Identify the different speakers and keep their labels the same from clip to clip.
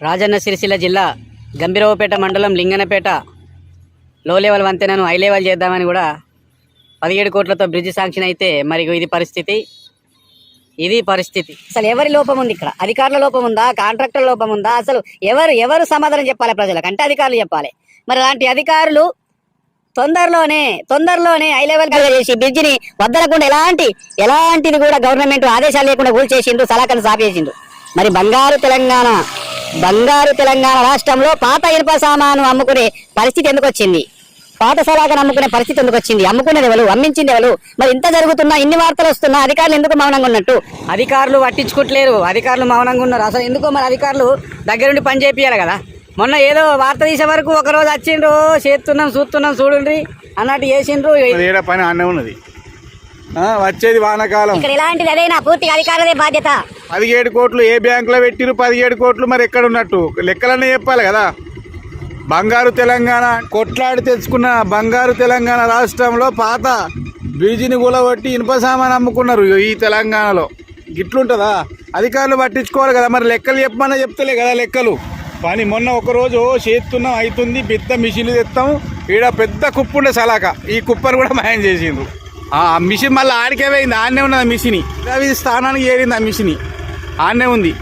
Speaker 1: రాజన్న సిరిసిల్ల జిల్లా గంభీరవపేట మండలం లింగనపేట లో లెవెల్ వంతెనను హై లెవెల్ చేద్దామని కూడా పదిహేడు కోట్లతో బ్రిడ్జ్ శాంక్షన్ అయితే మరి ఇది పరిస్థితి. ఇది పరిస్థితి. అసలు ఎవరి లోపం ఉంది ఇక్కడ? అధికారుల లోపం ఉందా? కాంట్రాక్టర్ లోపం ఉందా? అసలు ఎవరు ఎవరు సమాధానం చెప్పాలి ప్రజలకు? అంటే అధికారులు చెప్పాలి. మరి అలాంటి అధికారులు తొందరలోనే తొందరలోనే హై లెవెల్ చేసి బ్రిడ్జిని వద్దలకుండా ఎలాంటి ఎలాంటిది కూడా గవర్నమెంట్ ఆదేశాలు లేకుండా కూల్చేసిండు సలాకలు సాపేసిండు మరి బంగారు తెలంగాణ బంగారు తెలంగాణ రాష్ట్రంలో పాత ఇనుప సామాను అమ్ముకునే పరిస్థితి ఎందుకు వచ్చింది? పాత సలాకను అమ్ముకునే పరిస్థితి ఎందుకు వచ్చింది? అమ్ముకునేది ఎవరు? అమ్మించింది ఎవరు? మరి ఇంత జరుగుతున్నా ఇన్ని వార్తలు వస్తున్నా అధికారులు ఎందుకు మౌనంగా ఉన్నట్టు? అధికారులు పట్టించుకోవట్లేరు అధికారులు మౌనంగా ఉన్నారు. అసలు ఎందుకో మరి అధికారులు దగ్గరుండి పని చేపియాలి కదా? మొన్న ఏదో వార్త తీసే వరకు ఒక రోజు వచ్చిండ్రు చేస్తున్నాం చూస్తున్నాం చూడండి అన్నట్టు చేసిండ్రు.
Speaker 2: పని అన్నే ఉన్నది. వచ్చేది వానాకాలం.
Speaker 1: ఇక్కడ ఎలాంటిది అదేనా పూర్తిగా అధికారులదే బాధ్యత.
Speaker 2: పదిహేడు కోట్లు ఏ బ్యాంకులో పెట్టిరు పదిహేడు కోట్లు మరి ఎక్కడ ఉన్నట్టు? లెక్కలన్నీ చెప్పాలి కదా. బంగారు తెలంగాణ కొట్లాడి తెచ్చుకున్న బంగారు తెలంగాణ రాష్ట్రంలో పాత బీజిని కూలబట్టి ఇనుప సామాన్ అమ్ముకున్నారు ఈ తెలంగాణలో. గిట్లుంటుందా? అధికారులు పట్టించుకోవాలి కదా మరి లెక్కలు చెప్పమన్నా చెప్తలే కదా లెక్కలు. పని మొన్న ఒక రోజు చేస్తున్నాం అవుతుంది పెద్ద మిషన్లు తెస్తాం ఈడ పెద్ద కుప్పు ఉండే సలాక. ఈ కుప్పను కూడా మాయం చేసిండ్రు. ఆ మిషన్ మళ్ళీ ఆడికే పోయింది ఆడనే ఉన్నది ఆ మిషన్. ఇది స్థానానికి చేరింది ఆ మిషన్. ఆడనే ఉంది.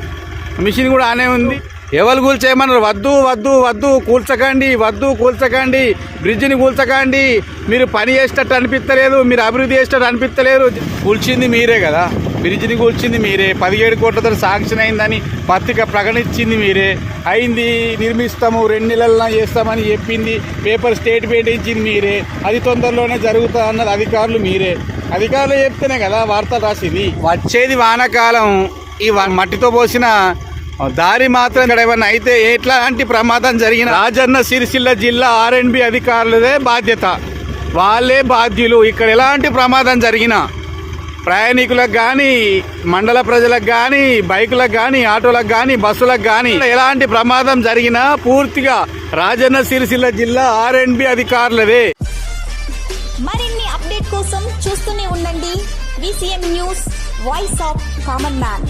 Speaker 2: మిషన్ కూడా ఆనే ఉంది. ఎవరు కూల్చేయమన్నారు? వద్దు వద్దు వద్దు కూల్చకండి వద్దు కూల్చకండి బ్రిడ్జిని కూల్చకండి. మీరు పని చేసేటట్టు అనిపిస్తలేదు మీరు అభివృద్ధి చేసేటట్టు అనిపించలేదు కూల్చింది మీరే కదా. బ్రిడ్జిని కూల్చింది మీరే. పదిహేడు కోట్లతో శాంక్షన్ అయిందని పత్రిక ప్రకటించింది మీరే. అయింది నిర్మిస్తాము రెండు నెలల్లో చేస్తామని చెప్పింది పేపర్ స్టేట్మెంట్ ఇచ్చింది మీరే. అది తొందరలోనే జరుగుతుంది అన్నది అధికారులు మీరే. అధికారులు చెప్తేనే కదా వార్త రాసింది. వచ్చేది వానాకాలం. ఈ మట్టితో పోసిన దారి మాత్రం ఇక్కడ ఏమన్నా అయితే ఎట్లాంటి ప్రమాదం జరిగిన రాజన్న సిరిసిల్ల జిల్లా ఆర్ఎండ్బి అధికారులదే బాధ్యత. వాళ్ళే బాధ్యులు. ఇక్కడ ఎలాంటి ప్రమాదం జరిగినా ప్రయాణికులకు కానీ మండల ప్రజలకు కానీ బైకులకు కానీ ఆటోలకు కానీ బస్సులకు కానీ ఎలాంటి ప్రమాదం జరిగినా పూర్తిగా రాజన్న సిరిసిల్ల జిల్లా ఆర్ఎండ్బి అధికారులదే.
Speaker 3: మరిన్ని అప్డేట్ కోసం చూస్తూనే ఉండండి. VCM news voice of common man